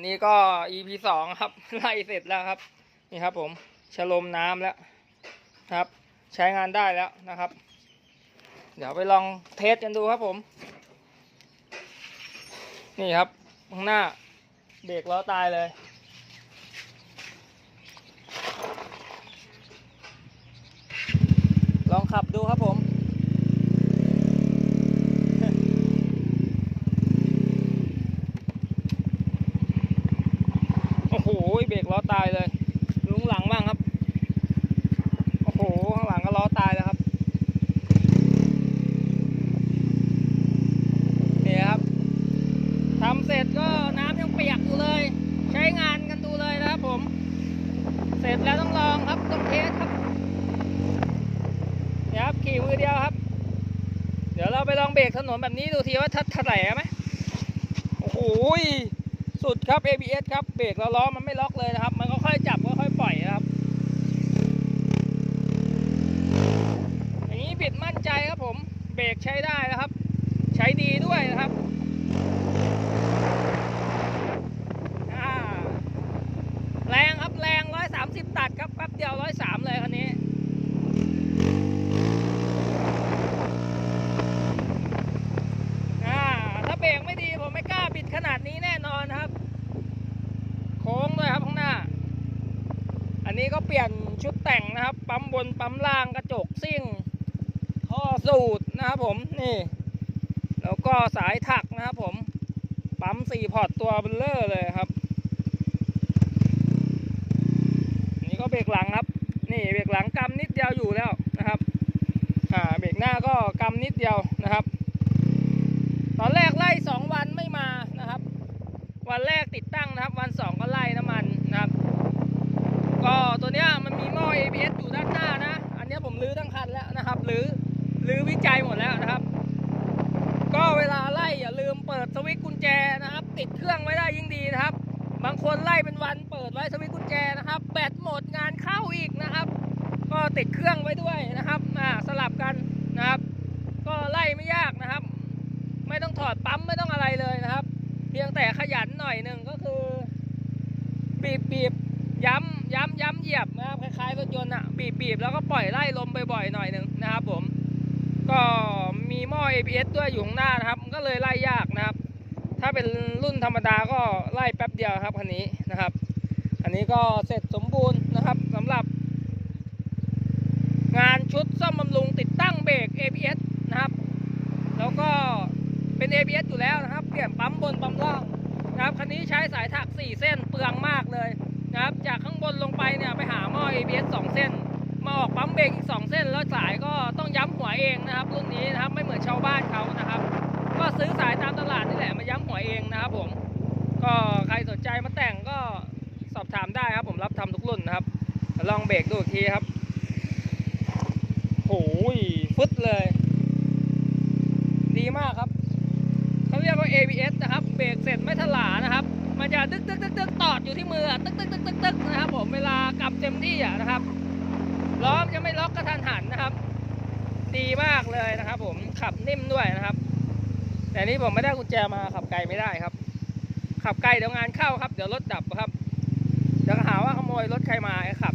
นนี้ก็ EP สองครับไล่เสร็จแล้วครับ นี่ครับ ผมชะลมน้ำแล้วครับ ใช้งานได้แล้วนะครับ เดี๋ยวไปลองเทสกันดูครับผม นี่ครับ ข้างหน้าเบรกล้อตายเลย ลองขับดูครับผม โอ้โหเบรกล้อตายเลยลุงหลังบ้างครับ โอ้โห ข้างหลังก็ล้อตายแล้วครับเนี่ยครับทำเสร็จก็น้ำยังเปียกอยู่เลย ใช้งานกันดูเลยนะครับผม เสร็จแล้วต้องลองครับ ต้องเทสครับเนี่ยครับขี่มือเดียวครับ เดี๋ยวเราไปลองเบรกถนนแบบนี้ดูทีว่าทัดถลายไหมโอ้โห สุดครับ ABS ครับเบรกแล้วล้อมันไม่ล็อกเลยนะครับ มันก็ค่อยจับก็ค่อยปล่อยนะครับ อย่างนี้บิดมั่นใจครับผมเบรกใช้ได้นะครับ ใช้ดีด้วยนะครับแรงครับแรง130ตัดครับแป๊บเดียว103เลยคันนี้อ่าถ้าเบรกไม่ดีผมไม่กล้าบิดขนาดนี้แน่นอนครับ โค้งด้วยครับข้างหน้า อันนี้ก็เปลี่ยนชุดแต่งนะครับ ปั๊มบนปั๊มล่างกระจกซิ่งท่อสูตรนะครับผมนี่ แล้วก็สายถักนะครับผม ปั๊มสี่พอร์ตตัวเบลเลอร์เลยครับ นี่ก็เบรกหลังครับ นี่เบรกหลังกำนิดเดียวอยู่แล้วนะครับอ่าเบรกหน้าก็กำนิดเดียวนะครับ ตอนแรกไล่สองวันไม่มานะครับ วันแรกติดตั้งนะครับ วันสองก็ไล่น้ำมันนะครับ ก็ ตัวเนี้ยมันมีหม้อ ABS อยู่ด้านหน้านะ อันนี้ผมรื้อทั้งคันแล้วนะครับรื้อรื้อวิจัยหมดแล้วนะครับ ก็เวลาไล่อย่าลืมเปิดสวิตช์กุญแจนะครับ ติดเครื่องไว้ได้ยิ่งดีนะครับ บางคนไล่เป็นวันเปิดไว้สวิตช์กุญแจนะครับ แบตหมดงานเข้าอีกนะครับ ก็ติดเครื่องไว้ด้วยนะครับอ่าสลับกันนะครับ ก็ไล่ไม่ยากนะครับ ไม่ต้องถอดปั๊มไม่ต้องอะไรเลยนะครับ เพียงแต่ขยันหน่อยหนึ่งก็คือบีบบีบ ยียบนะครับคล้ายๆรถยนต์อะบีบบีบแล้วก็ปล่อยไล่ลมบ่อยๆหน่อยหนึ่งนะครับผมก็มีหม้อ ABS ด้วยอยู่ข้างหน้านะครับก็เลยไล่ยากนะครับ ถ้าเป็นรุ่นธรรมดาก็ไล่แป๊บเดียวครับคันนี้นะครับ อันนี้ก็เสร็จสมบูรณ์นะครับสำหรับ งานชุดซ่อมบำรุงติดตั้งเบรก ABS นะครับ แล้วก็เป็น ABS อยู่แล้วนะครับ เปลี่ยนปั๊มบนปั๊มล่างนะครับคันนี้ใช้สายถัก 4 เส้นเปลืองมากเลยนะครับ จากข้างบนลง ซื้อสายตามตลาดนี่แหละมาย้ำหัวเองนะครับผมก็ใครสนใจมาแต่งก็สอบถามได้ครับผมรับทำทุกรุ่นนะครับ ลองเบรกดูอีกทีครับโอ้ยฟึดเลย ดีมากครับเขาเรียกว่า ABS นะครับเบรกเสร็จไม่ถลานะครับ มันจะตึกตึกตึกตึกตอดอยู่ที่มือตึกตึกตึกตึกตึกนะครับ ผมเวลากำเต็มที่อะนะครับล้อมจะไม่ล็อกกระทันหันนะครับ ดีมากเลยนะครับ ผมขับนิ่มด้วยนะครับ แต่นี้ผมไม่ได้กุญแจมาขับไกลไม่ได้ครับ ขับไกลเดี๋ยวงานเข้าครับ เดี๋ยวรถดับครับเดี๋ยวหาว่าขโมยรถใครมาครับ